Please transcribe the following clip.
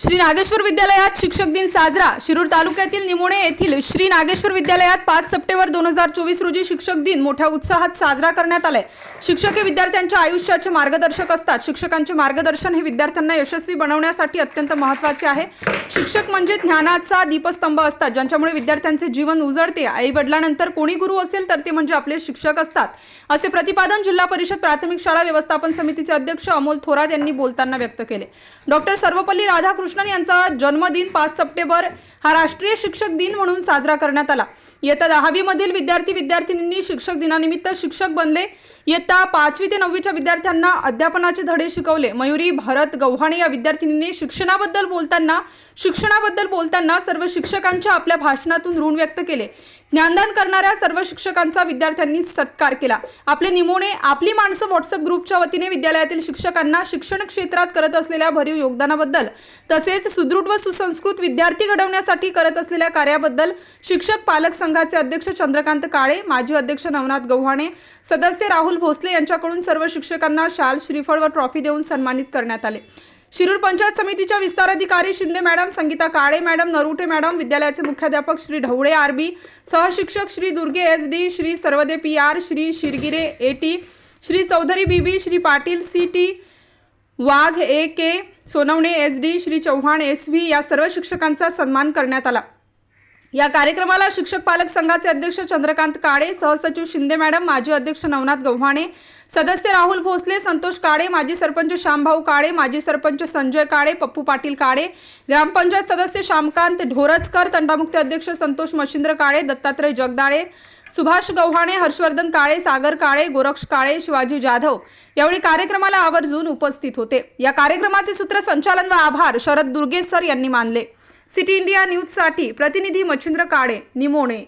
श्री नागेश्वर विद्यालयात शिक्षक दिन साजरा. शिरूर तालुक्यातील निमोणे येथील श्री नागेश्वर विद्यालयात पाच सप्टेंबर दोन हजार चोवीस रोजी शिक्षक दिन मोठ्या उत्साहात साजरा करण्यात आलाय. शिक्षक हे विद्यार्थ्यांच्या आयुष्याचे मार्गदर्शक असतात. शिक्षकांचे मार्गदर्शन हे विद्यार्थ्यांना यशस्वी बनवण्यासाठी अत्यंत महत्त्वाचे आहे. शिक्षक म्हणजे ज्ञानाचा दीपस्तंभ असतात ज्यांच्यामुळे विद्यार्थ्यांचे जीवन उजळते. आई वडिलांनंतर कोणी गुरु असेल तर ते म्हणजे आपले शिक्षक असतात. असे प्रतिपादन जिल्हा परिषद प्राथमिक शाळा व्यवस्थापन समितीचे अध्यक्ष अमोल थोरात यांनी बोलताना व्यक्त केले. डॉक्टर सर्वपल्ली राधाकृष्णन यांचा जन्मदिन पाच सप्टेंबर हा राष्ट्रीय शिक्षक दिन म्हणून साजरा करण्यात आला. येत्या दहावी मधील विद्यार्थी विद्यार्थिनींनी शिक्षक दिनानिमित्त शिक्षक बनले. इयत्ता पाचवी ते नववीच्या विद्यार्थ्यांना अध्यापनाचे धडे शिकवले. मयुरी भरत गव्हाणे या विद्यार्थिनींनी शिक्षणाबद्दल बोलताना शिक्षणाबद्दल बोलताना सर्व शिक्षकांच्या आपल्या भाषणातून ऋण व्यक्त केले. ज्ञानदान करणाऱ्या सर्व शिक्षकांचा विद्यार्थ्यांनी सत्कार केला. आपले निमोणे आपली माणसं व्हॉट्सअप ग्रुपच्या वतीने विद्यालयातील शिक्षकांना शिक्षण क्षेत्रात करत असलेल्या भरीव योगदानाबद्दल तसेच सुदृढ व सुसंस्कृत विद्यार्थी घडवण्यासाठी करत असलेल्या कार्याबद्दल शिक्षक पालक संघाचे अध्यक्ष चंद्रकांत काळे माजी अध्यक्ष नवनाथ गव्हाणे सदस्य राहुल भोसले यांच्याकडून सर्व शिक्षकांना शाल श्रीफळ व ट्रॉफी देऊन सन्मानित करण्यात आले. शिरूर पंचायत समितीच्या विस्ताराधिकारी Shinde madam Sangita Kale madam Narute madam विद्यालयाचे मुख्याध्यापक Shri Dhawale R B सहशिक्षक Shri Durge S D Shri Sarvade P R Shri Shirgire A T Shri Chaudhari B B Shri Patil C T Wagh A K Sonawane S D Shri Chavan S V या सर्व शिक्षकांचा सन्मान करण्यात आला. या कार्यक्रमाला शिक्षक पालक संघाचे अध्यक्ष चंद्रकांत काळे सहसचिव शिंदे मॅडम माजी अध्यक्ष नवनाथ गव्हाणे सदस्य राहुल भोसले संतोष काळे माजी सरपंच श्यामभाऊ काळे माजी सरपंच संजय काळे पप्पू पाटील काळे ग्रामपंचायत सदस्य श्यामकांत ढोरचकर तंडामुक्ती अध्यक्ष संतोष मशिंद्र काळे दत्तात्रय जगदाळे सुभाष गव्हाणे हर्षवर्धन काळे सागर काळे गोरक्ष काळे शिवाजी जाधव यावेळी कार्यक्रमाला आवर्जून उपस्थित होते. या कार्यक्रमाचे सूत्रसंचालन व आभार शरद दुर्गेश सर यांनी मानले. सिटी इंडिया न्यूजसाठी प्रतिनिधी मच्छिंद्र काळे निमोणे.